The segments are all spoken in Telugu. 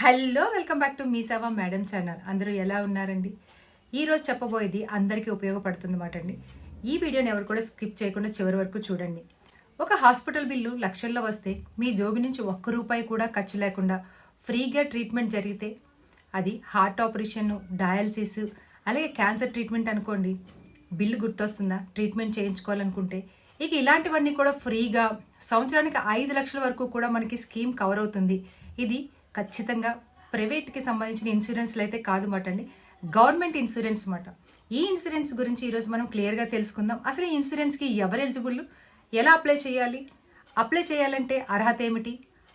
Hello welcome back to me Seva madam channel. అందరూ ఎలా ఉన్నారండి? ఈరోజు చెప్పబోయేది అందరికీ ఉపయోగపడుతుంది మాట అండి. ఈ వీడియోని ఎవరు కూడా స్కిప్ చేయకుండా చివరి వరకు చూడండి. ఒక హాస్పిటల్ బిల్లు లక్షల్లో వస్తే మీ జోబి నుంచి ఒక్క రూపాయి కూడా ఖర్చు లేకుండా ఫ్రీగా ట్రీట్మెంట్ జరిగితే అది హార్ట్ ఆపరేషన్ డయాలసిస్ అలాగే క్యాన్సర్ ట్రీట్మెంట్ అనుకోండి. బిల్లు గుర్తొస్తుందా? ట్రీట్మెంట్ చేయించుకోవాలనుకుంటే. ఇక ఇలాంటివన్నీ కూడా ఫ్రీగా సంవత్సరానికి ఐదు లక్షల వరకు కూడా మనకి స్కీమ్ కవర్ అవుతుంది. ఇది ఖచ్చితంగా ప్రైవేట్కి సంబంధించిన ఇన్సూరెన్స్లు అయితే కాదు మాట అండి. గవర్నమెంట్ ఇన్సూరెన్స్ మాట. ఈ ఇన్సూరెన్స్ గురించి ఈరోజు మనం క్లియర్గా తెలుసుకుందాం. అసలు ఈ ఇన్సూరెన్స్కి ఎవరు ఎలిజిబుల్ ఎలా అప్లై చేయాలి? అప్లై చేయాలంటే అర్హత ఏమిటి?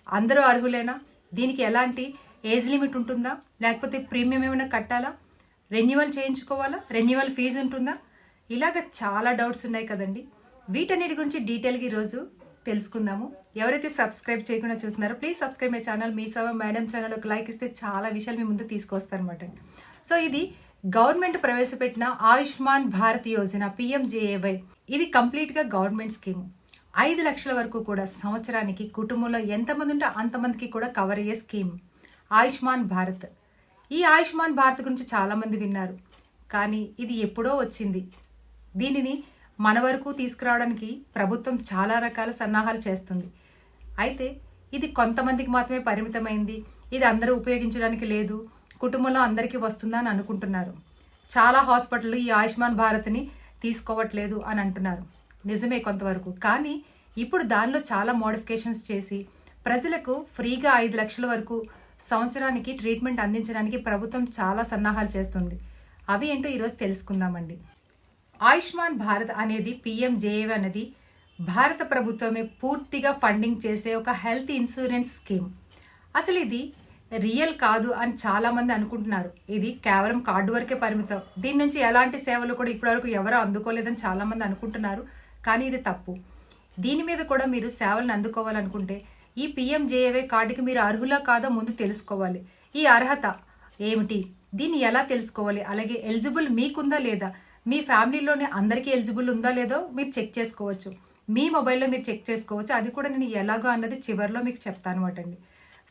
అందరూ అర్హులేనా? దీనికి ఎలాంటి ఏజ్ లిమిట్ ఉంటుందా? లేకపోతే ప్రీమియం ఏమైనా కట్టాలా? రెన్యువల్ చేయించుకోవాలా? రెన్యువల్ ఫీజు ఉంటుందా? ఇలాగ చాలా డౌట్స్ ఉన్నాయి కదండి. వీటన్నిటి గురించి డీటెయిల్గా ఈరోజు తెలుసుకుందాము. ఎవరైతే సబ్స్క్రైబ్ చేయకుండా చూస్తున్నారో please subscribe my channel me సవ madam channel ఒక లైక్ ఇస్తే చాలా విషయాలు మీ ముందు తీసుకొస్తారనమాట సో ఇది గవర్నమెంట్ ప్రవేశపెట్టిన ఆయుష్మాన్ భారత్ యోజన పిఎంజేఏవై ఇది కంప్లీట్గా గవర్నమెంట్ స్కీమ్. ఐదు లక్షల వరకు కూడా సంవత్సరానికి కుటుంబంలో ఎంతమంది ఉంటే అంతమందికి కూడా కవర్ అయ్యే స్కీమ్. ఆయుష్మాన్ భారత్. ఈ ఆయుష్మాన్ భారత్ గురించి చాలామంది విన్నారు. కానీ ఇది ఎప్పుడో వచ్చింది. దీనిని మన వరకు తీసుకురావడానికి ప్రభుత్వం చాలా రకాల సన్నాహాలు చేస్తుంది. అయితే ఇది కొంతమందికి మాత్రమే పరిమితమైంది. ఇది అందరూ ఉపయోగించడానికి లేదు. కుటుంబంలో అందరికీ వస్తుందా అని అనుకుంటున్నారు. చాలా హాస్పిటల్ ఈ ఆయుష్మాన్ భారత్ని తీసుకోవట్లేదు అని అంటున్నారు. నిజమే కొంతవరకు. కానీ ఇప్పుడు దానిలో చాలా మోడిఫికేషన్స్ చేసి ప్రజలకు ఫ్రీగా ఐదు లక్షల వరకు సంవత్సరానికి ట్రీట్మెంట్ అందించడానికి ప్రభుత్వం చాలా సన్నాహాలు చేస్తుంది. అవి ఏంటో ఈరోజు తెలుసుకుందామండి. ఆయుష్మాన్ భారత్ అనేది పిఎంజేఏవి అనేది భారత ప్రభుత్వమే పూర్తిగా ఫండింగ్ చేసే ఒక హెల్త్ ఇన్సూరెన్స్ స్కీమ్. అసలు ఇది రియల్ కాదు అని చాలామంది అనుకుంటున్నారు. ఇది కేవలం కార్డు వరకే పరిమితం. దీని నుంచి ఎలాంటి సేవలు కూడా ఇప్పటివరకు ఎవరు అందుకోలేదని చాలామంది అనుకుంటున్నారు. కానీ ఇది తప్పు. దీని మీద కూడా మీరు సేవలను అందుకోవాలనుకుంటే ఈ పిఎంజేఏవై కార్డుకి మీరు అర్హులా కాదో ముందు తెలుసుకోవాలి. ఈ అర్హత ఏమిటి? దీన్ని ఎలా తెలుసుకోవాలి? అలాగే ఎలిజిబుల్ మీకుందా లేదా? మీ ఫ్యామిలీలోనే అందరికీ ఎలిజిబుల్ ఉందా లేదో మీరు చెక్ చేసుకోవచ్చు. మీ మొబైల్లో మీరు చెక్ చేసుకోవచ్చు. అది కూడా నేను ఎలాగో అన్నది చివరిలో మీకు చెప్తాను అనమాట అండి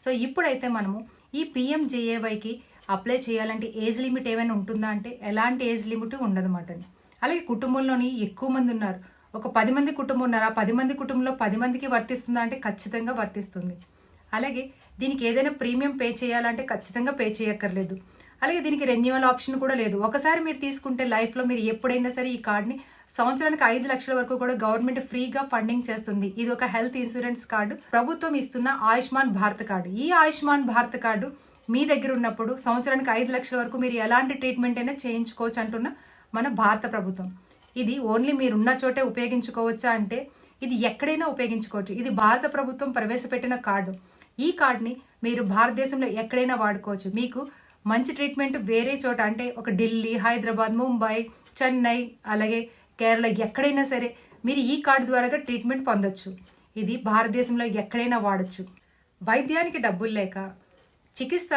సో ఇప్పుడైతే మనము ఈ పిఎంజేఏవైకి అప్లై చేయాలంటే ఏజ్ లిమిట్ ఏమైనా ఉంటుందా అంటే ఎలాంటి ఏజ్ లిమిట్ ఉండదన్నమాట అండి అలాగే కుటుంబంలోని ఎక్కువ మంది ఉన్నారు. ఒక పది మంది కుటుంబం ఉన్నారు. ఆ పది మంది కుటుంబంలో పది మందికి వర్తిస్తుందా అంటే ఖచ్చితంగా వర్తిస్తుంది. అలాగే దీనికి ఏదైనా ప్రీమియం పే చేయాలంటే ఖచ్చితంగా పే చేయక్కర్లేదు. అలాగే దీనికి రెన్యువల్ ఆప్షన్ కూడా లేదు. ఒకసారి మీరు తీసుకుంటే లైఫ్లో మీరు ఎప్పుడైనా సరే ఈ కార్డ్ని సంవత్సరానికి ఐదు లక్షల వరకు కూడా గవర్నమెంట్ ఫ్రీగా ఫండింగ్ చేస్తుంది. ఇది ఒక హెల్త్ ఇన్సూరెన్స్ కార్డు ప్రభుత్వం ఇస్తున్న ఆయుష్మాన్ భారత్ కార్డు ఈ ఆయుష్మాన్ భారత్ కార్డు మీ దగ్గర ఉన్నప్పుడు సంవత్సరానికి ఐదు లక్షల వరకు మీరు ఎలాంటి ట్రీట్మెంట్ అయినా చేయించుకోవచ్చు అంటున్న మన భారత ప్రభుత్వం. ఇది ఓన్లీ మీరున్న చోటే ఉపయోగించుకోవచ్చా అంటే ఇది ఎక్కడైనా ఉపయోగించుకోవచ్చు. ఇది భారత ప్రభుత్వం ప్రవేశపెట్టిన కార్డు ఈ కార్డుని మీరు భారతదేశంలో ఎక్కడైనా వాడుకోవచ్చు. మీకు మంచి ట్రీట్మెంట్ వేరే చోట అంటే ఒక ఢిల్లీ హైదరాబాద్ ముంబై చెన్నై అలాగే కేరళ ఎక్కడైనా సరే మీరు ఈ కార్డు ద్వారా ట్రీట్మెంట్ పొందొచ్చు. ఇది భారతదేశంలో ఎక్కడైనా వాడచ్చు. వైద్యానికి డబ్బులు లేక చికిత్స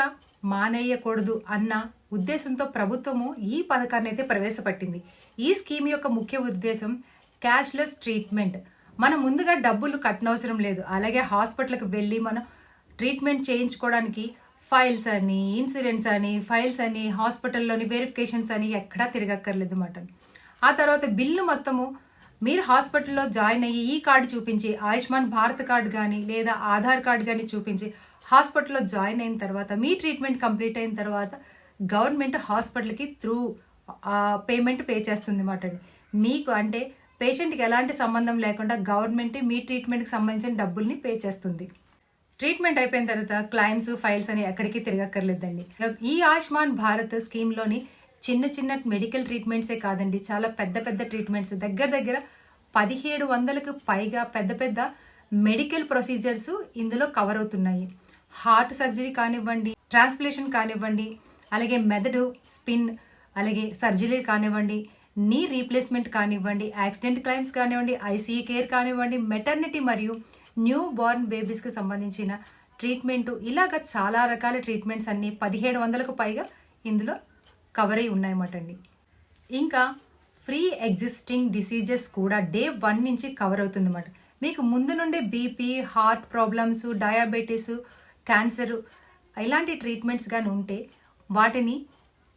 మానేయకూడదు అన్న ఉద్దేశంతో ప్రభుత్వము ఈ పథకాన్ని అయితే ప్రవేశపెట్టింది. ఈ స్కీమ్ యొక్క ముఖ్య ఉద్దేశం క్యాష్లెస్ ట్రీట్మెంట్. మనం ముందుగా డబ్బులు కట్టనవసరం లేదు. అలాగే హాస్పిటల్కి వెళ్ళి మనం ట్రీట్మెంట్ చేయించుకోవడానికి ఫైల్స్ అని ఇన్సూరెన్స్ అని ఫైల్స్ అని హాస్పిటల్లోని వెరిఫికేషన్స్ అని ఎక్కడా తిరగక్కర్లేదు అనమాట ఆ తర్వాత బిల్లు మొత్తము మీరు హాస్పిటల్లో జాయిన్ అయ్యి ఈ కార్డు చూపించి ఆయుష్మాన్ భారత్ కార్డు కానీ లేదా ఆధార్ కార్డు కానీ చూపించి హాస్పిటల్లో జాయిన్ అయిన తర్వాత మీ ట్రీట్మెంట్ కంప్లీట్ అయిన తర్వాత గవర్నమెంట్ హాస్పిటల్కి త్రూ పేమెంట్ పే చేస్తుంది అన్నమాట మీకు అంటే పేషెంట్కి ఎలాంటి సంబంధం లేకుండా గవర్నమెంట్ మీ ట్రీట్మెంట్కి సంబంధించిన డబ్బుల్ని పే చేస్తుంది. ట్రీట్మెంట్ అయిపోయిన తర్వాత క్లైమ్స్ ఫైల్స్ అని ఎక్కడికి తిరగక్కర్లేదండి. ఈ ఆయుష్మాన్ భారత్ స్కీమ్లోని చిన్న చిన్న మెడికల్ ట్రీట్మెంట్సే కాదండి చాలా పెద్ద పెద్ద ట్రీట్మెంట్స్ దగ్గర దగ్గర పదిహేడు వందలకు పైగా పెద్ద పెద్ద మెడికల్ ప్రొసీజర్స్ ఇందులో కవర్ అవుతున్నాయి. హార్ట్ సర్జరీ కానివ్వండి ట్రాన్స్ప్లేషన్ కానివ్వండి అలాగే మెదడు స్పిన్ అలాగే సర్జరీ కానివ్వండి నీ రీప్లేస్మెంట్ కానివ్వండి యాక్సిడెంట్ క్లైమ్స్ కానివ్వండి ఐసీయూ కేర్ కానివ్వండి మెటర్నిటీ మరియు న్యూ బోర్న్ బేబీస్కి సంబంధించిన ట్రీట్మెంట్. ఇలాగ చాలా రకాల ట్రీట్మెంట్స్ అన్నీ పదిహేడు వందలకు పైగా ఇందులో కవర్ అయి ఉన్నాయన్నమాట అండి ఇంకా ఫ్రీ ఎగ్జిస్టింగ్ డిసీజెస్ కూడా డే వన్ నుంచి కవర్ అవుతుంది అన్నమాట మీకు ముందు నుండే BP heart problems diabetes cancer ఇలాంటి ట్రీట్మెంట్స్ కానీ ఉంటే వాటిని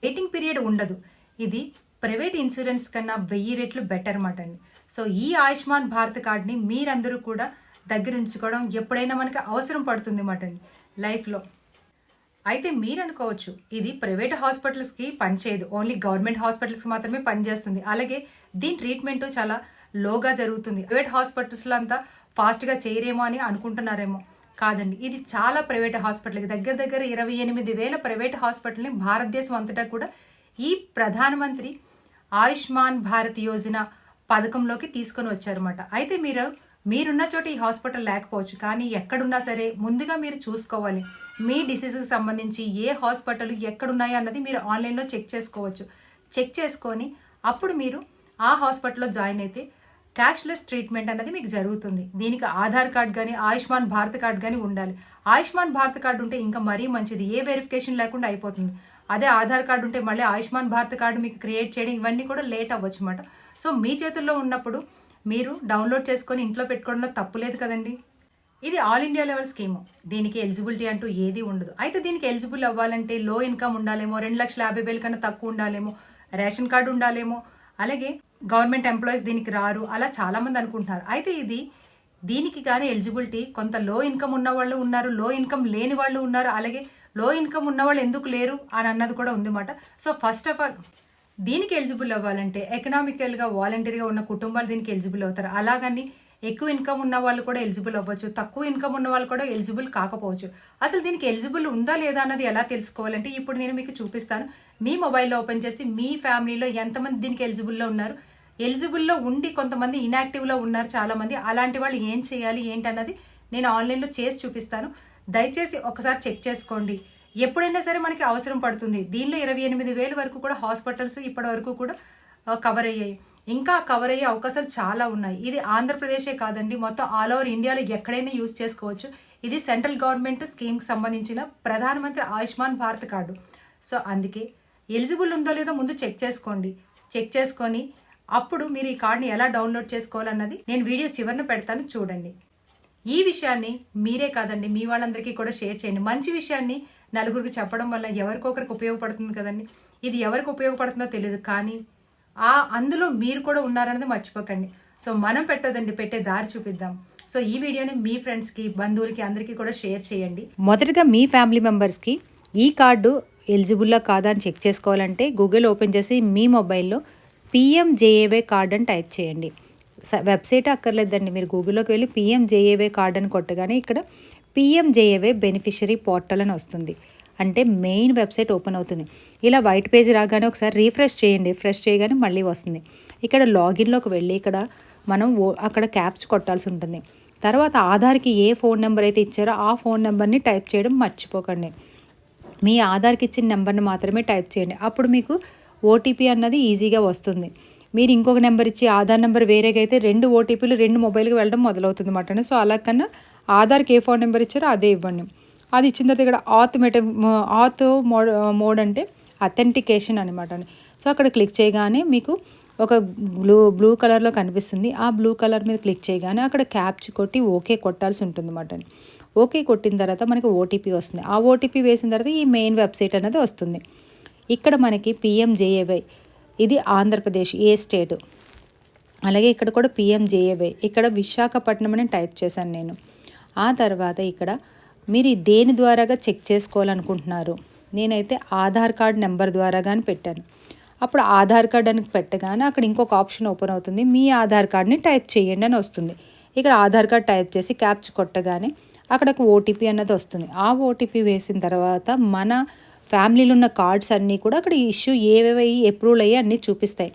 వెయిటింగ్ పీరియడ్ ఉండదు. ఇది ప్రైవేట్ ఇన్సూరెన్స్ కన్నా వెయ్యి రెట్లు బెటర్ అన్నమాట అండి సో ఈ ఆయుష్మాన్ భారత్ కార్డ్ని మీరందరూ కూడా దగ్గర ఉంచుకోవడం ఎప్పుడైనా మనకి అవసరం పడుతుంది అన్నమాట అండి లైఫ్లో. అయితే మీరు అనుకోవచ్చు ఇది ప్రైవేట్ హాస్పిటల్స్కి పనిచేయదు. ఓన్లీ గవర్నమెంట్ హాస్పిటల్స్కి మాత్రమే పనిచేస్తుంది. అలాగే దీని ట్రీట్మెంట్ చాలా లోగా జరుగుతుంది. ప్రైవేట్ హాస్పిటల్స్లో అంతా ఫాస్ట్గా చేయరేమో అని అనుకుంటున్నారేమో. కాదండి ఇది చాలా ప్రైవేట్ హాస్పిటల్కి దగ్గర దగ్గర ఇరవై ఎనిమిది వేల ప్రైవేట్ హాస్పిటల్ని భారతదేశం అంతటా కూడా ఈ ప్రధానమంత్రి ఆయుష్మాన్ భారత్ యోజన పథకంలోకి తీసుకొని వచ్చారన్నమాట. అయితే మీరు మీరున్న చోట ఈ హాస్పిటల్ లేకపోవచ్చు కానీ ఎక్కడున్నా సరే ముందుగా మీరు చూసుకోవాలి. మీ డిసీజ్కి సంబంధించి ఏ హాస్పిటల్ ఎక్కడున్నాయో అన్నది మీరు ఆన్లైన్లో చెక్ చేసుకోవచ్చు. చెక్ చేసుకొని అప్పుడు మీరు ఆ హాస్పిటల్లో జాయిన్ అయితే క్యాష్లెస్ ట్రీట్మెంట్ అనేది మీకు జరుగుతుంది. దీనికి ఆధార్ కార్డ్ కానీ ఆయుష్మాన్ భారత్ కార్డ్ కానీ ఉండాలి. ఆయుష్మాన్ భారత్ కార్డు ఉంటే ఇంకా మరీ మంచిది. ఏ వెరిఫికేషన్ లేకుండా అయిపోతుంది. అదే ఆధార్ కార్డు ఉంటే మళ్ళీ ఆయుష్మాన్ భారత్ కార్డు మీకు క్రియేట్ చేయడం ఇవన్నీ కూడా లేట్ అవ్వచ్చు అనమాట సో మీ చేతుల్లో ఉన్నప్పుడు మీరు డౌన్లోడ్ చేసుకొని ఇంట్లో పెట్టుకోవడంలో తప్పు లేదు కదండి. ఇది ఆల్ ఇండియా లెవెల్ స్కీమ్. దీనికి ఎలిజిబిలిటీ అంటూ ఏది ఉండదు. అయితే దీనికి ఎలిజిబుల్ అవ్వాలంటే లో ఇన్కమ్ ఉండాలేమో రెండు లక్షల యాభై వేల కన్నా తక్కువ ఉండాలేమో రేషన్ కార్డు ఉండాలేమో అలాగే గవర్నమెంట్ ఎంప్లాయీస్ దీనికి రారు అలా చాలామంది అనుకుంటున్నారు. అయితే ఇది దీనికి కానీ ఎలిజిబిలిటీ కొంత లో ఇన్కమ్ ఉన్న వాళ్ళు ఉన్నారు లో ఇన్కమ్ లేని వాళ్ళు ఉన్నారు అలాగే లో ఇన్కమ్ ఉన్న వాళ్ళు ఎందుకు లేరు అని అన్నది కూడా ఉందన్నమాట. సో ఫస్ట్ ఆఫ్ ఆల్ దీనికి ఎలిజిబుల్ అవ్వాలంటే ఎకనామికల్గా వాలంటీర్గా ఉన్న కుటుంబాలు దీనికి ఎలిజిబుల్ అవుతారు. అలాగని ఎక్కువ ఇన్కమ్ ఉన్న వాళ్ళు కూడా ఎలిజిబుల్ అవ్వచ్చు. తక్కువ ఇన్కమ్ ఉన్న వాళ్ళు కూడా ఎలిజిబుల్ కాకపోవచ్చు. అసలు దీనికి ఎలిజిబుల్ ఉందా లేదా అన్నది ఎలా తెలుసుకోవాలంటే ఇప్పుడు నేను మీకు చూపిస్తాను. మీ మొబైల్లో ఓపెన్ చేసి మీ ఫ్యామిలీలో ఎంతమంది దీనికి ఎలిజిబుల్లో ఉన్నారు? ఎలిజిబుల్లో ఉండి కొంతమంది ఇనాక్టివ్లో ఉన్నారు చాలామంది. అలాంటి వాళ్ళు ఏం చేయాలి ఏంటన్నది నేను ఆన్లైన్లో చేసి చూపిస్తాను. దయచేసి ఒకసారి చెక్ చేసుకోండి. ఎప్పుడైనా సరే మనకి అవసరం పడుతుంది. దీనిలో ఇరవై ఎనిమిది వేలు వరకు కూడా హాస్పిటల్స్ ఇప్పటి వరకు కూడా కవర్ అయ్యాయి. ఇంకా కవర్ అయ్యే అవకాశాలు చాలా ఉన్నాయి. ఇది ఆంధ్రప్రదేశే కాదండి. మొత్తం ఆల్ ఓవర్ ఇండియాలో ఎక్కడైనా యూజ్ చేసుకోవచ్చు. ఇది సెంట్రల్ గవర్నమెంట్ స్కీమ్కి సంబంధించిన ప్రధానమంత్రి ఆయుష్మాన్ భారత్ కార్డు. సో అందుకే ఎలిజిబుల్ ఉందో లేదో ముందు చెక్ చేసుకోండి. చెక్ చేసుకొని అప్పుడు మీరు ఈ కార్డుని ఎలా డౌన్లోడ్ చేసుకోవాలన్నది నేను వీడియో చివరిన పెడతాను చూడండి. ఈ విషయాన్ని మీరే కాదండి మీ వాళ్ళందరికీ కూడా షేర్ చేయండి. మంచి విషయాన్ని నలుగురికి చెప్పడం వల్ల ఎవరికొకరికి ఉపయోగపడుతుంది కదండి? ఇది ఎవరికి ఉపయోగపడుతుందో తెలియదు కానీ ఆ అందులో మీరు కూడా ఉన్నారన్నది మర్చిపోకండి. సో మనం పెట్టదండి పెట్టే దారి చూపిద్దాం. సో ఈ వీడియోని మీ ఫ్రెండ్స్కి బంధువులకి అందరికీ కూడా షేర్ చేయండి. మొదటగా మీ ఫ్యామిలీ మెంబర్స్కి ఈ కార్డు ఎలిజిబుల్లా కాదా అని చెక్ చేసుకోవాలంటే గూగుల్ ఓపెన్ చేసి మీ మొబైల్లో పిఎంజేఏవై కార్డ్ అని టైప్ చేయండి. వెబ్సైట్ అక్కర్లేదండి మీరు గూగుల్లోకి వెళ్ళి పిఎంజేఏవై కార్డ్ అని కొట్టగానే ఇక్కడ పిఎంజేఏవై బెనిఫిషరీ పోర్టల్ అని వస్తుంది. అంటే మెయిన్ వెబ్సైట్ ఓపెన్ అవుతుంది. ఇలా వైట్ పేజ్ రాగానే ఒకసారి రీఫ్రెష్ చేయండి. ఫ్రెష్ చేయగానే మళ్ళీ వస్తుంది. ఇక్కడ లాగిన్లోకి వెళ్ళి ఇక్కడ మనం ఓ అక్కడ క్యాప్స్ కొట్టాల్సి ఉంటుంది. తర్వాత ఆధార్కి ఏ ఫోన్ నెంబర్ అయితే ఇచ్చారో ఆ ఫోన్ నెంబర్ని టైప్ చేయడం మర్చిపోకండి. మీ ఆధార్కి ఇచ్చిన నెంబర్ని మాత్రమే టైప్ చేయండి. అప్పుడు మీకు ఓటీపీ అన్నది ఈజీగా వస్తుంది. మీరు ఇంకొక నెంబర్ ఇచ్చి ఆధార్ నెంబర్ వేరేగా అయితే రెండు ఓటీపీలు రెండు మొబైల్కి వెళ్ళడం మొదలవుతుంది అన్నమాట సో అలా కన్నా ఆధార్కి ఏ ఫోన్ నెంబర్ ఇచ్చారో అదే ఇవ్వండి. అది ఇచ్చిన తర్వాత ఇక్కడ ఆత్ మెట ఆత్ మోడ్ మోడ్ అంటే అథెంటికేషన్ అనమాట సో అక్కడ క్లిక్ చేయగానే మీకు ఒక బ్లూ బ్లూ కలర్లో కనిపిస్తుంది. ఆ బ్లూ కలర్ మీద క్లిక్ చేయగానే అక్కడ క్యాప్చ్ కొట్టి ఓకే కొట్టాల్సి ఉంటుంది అన్నమాట ఓకే కొట్టిన తర్వాత మనకి ఓటీపీ వస్తుంది. ఆ ఓటీపీ వేసిన తర్వాత ఈ మెయిన్ వెబ్సైట్ అనేది వస్తుంది. ఇక్కడ మనకి పిఎంజేఏవై ఇది ఆంధ్రప్రదేశ్ ఏ స్టేట్. అలాగే ఇక్కడ కూడా పిఎంజేఏవై ఇక్కడ విశాఖపట్నం అని టైప్ చేశాను నేను. ఆ తర్వాత ఇక్కడ మీరు దేని ద్వారాగా చెక్ చేసుకోవాలనుకుంటున్నారు? నేనైతే ఆధార్ కార్డ్ నెంబర్ ద్వారా కానీ పెట్టాను. అప్పుడు ఆధార్ కార్డ్ అని పెట్టగానే అక్కడ ఇంకొక ఆప్షన్ ఓపెన్ అవుతుంది. మీ ఆధార్ కార్డ్ని టైప్ చేయండి అని వస్తుంది. ఇక్కడ ఆధార్ కార్డ్ టైప్ చేసి క్యాప్చ్ కొట్టగానే అక్కడ ఒక ఓటీపీ అన్నది వస్తుంది. ఆ ఓటీపీ వేసిన తర్వాత మన ఫ్యామిలీలో ఉన్న కార్డ్స్ అన్నీ కూడా అక్కడ ఇష్యూ ఏవేవి అప్రూవల్ అయ్యి అన్నీ చూపిస్తాయి.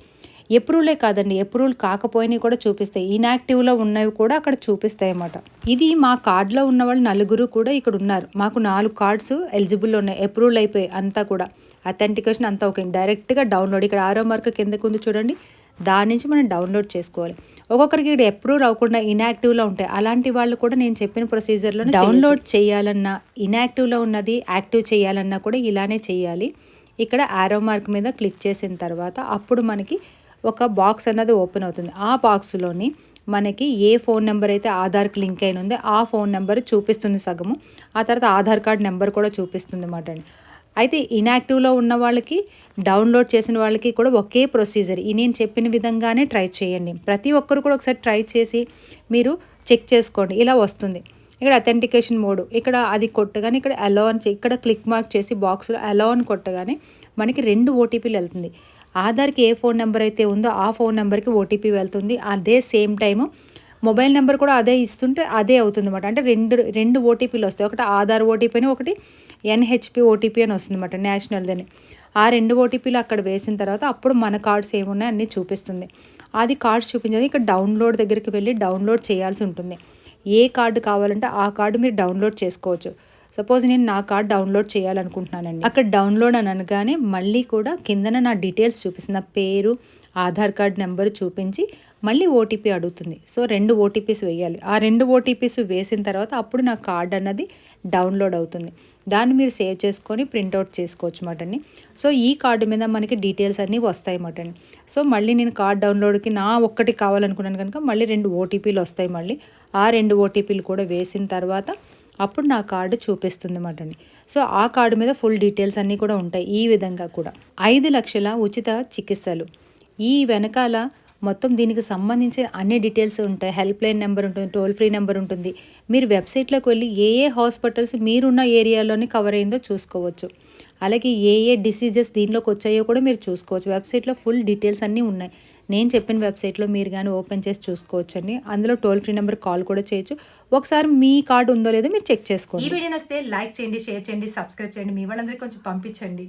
ఎప్రూవలే కాదండి ఎప్రూవల్ కాకపోయినవి కూడా చూపిస్తాయి. ఇన్యాక్టివ్లో ఉన్నవి కూడా అక్కడ చూపిస్తాయి అన్నమాట ఇది మా కార్డులో ఉన్న వాళ్ళు నలుగురు కూడా ఇక్కడ ఉన్నారు. మాకు నాలుగు కార్డ్స్ ఎలిజిబుల్ ఉన్నాయి. అప్రూవల్ అయిపోయి అంతా కూడా. అథెంటికేషన్ అంతా ఓకే. డైరెక్ట్గా డౌన్లోడ్ ఇక్కడ ఆరో మార్క్ కిందకు ఉంది చూడండి. దాని నుంచి మనం డౌన్లోడ్ చేసుకోవాలి. ఒక్కొక్కరికి ఇక్కడ అప్రూవ్ అవ్వకుండా ఇన్యాక్టివ్లో ఉంటాయి. అలాంటి వాళ్ళు కూడా నేను చెప్పిన ప్రొసీజర్లో డౌన్లోడ్ చేయాలన్నా ఇన్యాక్టివ్లో ఉన్నది యాక్టివ్ చేయాలన్నా కూడా ఇలానే చేయాలి. ఇక్కడ ఆరో మార్క్ మీద క్లిక్ చేసిన తర్వాత అప్పుడు మనకి ఒక బాక్స్ అన్నది ఓపెన్ అవుతుంది. ఆ బాక్స్లోని మనకి ఏ ఫోన్ నెంబర్ అయితే ఆధార్కి లింక్ అయిన ఉందో ఆ ఫోన్ నెంబర్ చూపిస్తుంది సగము. ఆ తర్వాత ఆధార్ కార్డ్ నెంబర్ కూడా చూపిస్తుంది అన్నమాట అండి. అయితే ఇన్యాక్టివ్లో ఉన్న వాళ్ళకి డౌన్లోడ్ చేసిన వాళ్ళకి కూడా ఒకే ప్రొసీజర్ ఈ నేను చెప్పిన విధంగానే ట్రై చేయండి. ప్రతి ఒక్కరు కూడా ఒకసారి ట్రై చేసి మీరు చెక్ చేసుకోండి. ఇలా వస్తుంది. ఇక్కడ అథెంటికేషన్ మోడ్ ఇక్కడ అది కొట్టగానే ఇక్కడ అలో అని ఇక్కడ క్లిక్ మార్క్ చేసి బాక్స్లో అలో అని కొట్టగానే మనకి రెండు ఓటీపీలు వెళ్తుంది. ఆధార్కి ఏ ఫోన్ నెంబర్ అయితే ఉందో ఆ ఫోన్ నెంబర్కి ఓటీపీ వెళ్తుంది. అదే సేమ్ టైము. మొబైల్ నెంబర్ కూడా అదే ఇస్తుంటే అదే అవుతుంది అనమాట అంటే రెండు రెండు ఓటీపీలు వస్తాయి. ఒకటి ఆధార్ ఓటీపీ అని ఒకటి ఎన్హెచ్పి ఓటీపీ అని వస్తుంది అనమాట నేషనల్దని ఆ రెండు ఓటీపీలు అక్కడ వేసిన తర్వాత అప్పుడు మన కార్డ్స్ ఏమున్నాయి అన్నీ చూపిస్తుంది. అది కార్డ్స్ చూపించేది ఇక్కడ డౌన్లోడ్ దగ్గరికి వెళ్ళి డౌన్లోడ్ చేయాల్సి ఉంటుంది. ఏ కార్డు కావాలంటే ఆ కార్డు మీరు డౌన్లోడ్ చేసుకోవచ్చు. సపోజ్ నేను నా కార్డ్ డౌన్లోడ్ చేయాలనుకుంటున్నానండి. అక్కడ డౌన్లోడ్ అని అనగానే మళ్ళీ కూడా కిందన నా డీటెయిల్స్ చూపిస్తుంది. నా పేరు ఆధార్ కార్డ్ నెంబర్ చూపించి మళ్ళీ ఓటీపీ అడుగుతుంది. సో రెండు ఓటీపీస్ వేయాలి. ఆ రెండు ఓటీపీస్ వేసిన తర్వాత అప్పుడు నా కార్డ్ అన్నది డౌన్లోడ్ అవుతుంది. దాన్ని మీరు సేవ్ చేసుకొని ప్రింట్అవుట్ చేసుకోవచ్చు అన్నమాట సో ఈ కార్డు మీద మనకి డీటెయిల్స్ అన్నీ వస్తాయి అన్నమాట సో మళ్ళీ నేను కార్డ్ డౌన్లోడ్కి నా ఒక్కటి కావాలనుకున్నాను కనుక మళ్ళీ రెండు ఓటీపీలు వస్తాయి మళ్ళీ. ఆ రెండు ఓటీపీలు కూడా వేసిన తర్వాత అప్పుడు నా కార్డు చూపిస్తుంది అన్నమాట సో ఆ కార్డు మీద ఫుల్ డీటెయిల్స్ అన్నీ కూడా ఉంటాయి ఈ విధంగా కూడా. ఐదు లక్షల ఉచిత చికిత్సలు. ఈ వెనకాల మొత్తం దీనికి సంబంధించిన అన్ని డీటెయిల్స్ ఉంటాయి. హెల్ప్ లైన్ నెంబర్ ఉంటుంది టోల్ ఫ్రీ నెంబర్ ఉంటుంది. మీరు వెబ్సైట్లోకి వెళ్ళి ఏ ఏ హాస్పిటల్స్ మీరున్న ఏరియాలోనే కవర్ అయిందో చూసుకోవచ్చు. అలాగే ఏ ఏ డిసీజెస్ దీనిలోకి వచ్చాయో కూడా మీరు చూసుకోవచ్చు. వెబ్సైట్లో ఫుల్ డీటెయిల్స్ అన్నీ ఉన్నాయి. నేను చెప్పిన వెబ్సైట్లో మీరు కానీ ఓపెన్ చేసి చూసుకోవచ్చండి. అందులో టోల్ ఫ్రీ నెంబర్ కాల్ కూడా చేయొచ్చు. ఒకసారి మీ కార్డు ఉందో లేదో మీరు చెక్ చేసుకోండి. ఈ వీడియో వస్తే లైక్ చేయండి షేర్ చేయండి సబ్స్క్రైబ్ చేయండి. మీ వాళ్ళందరికీ కొంచెం పంపించండి.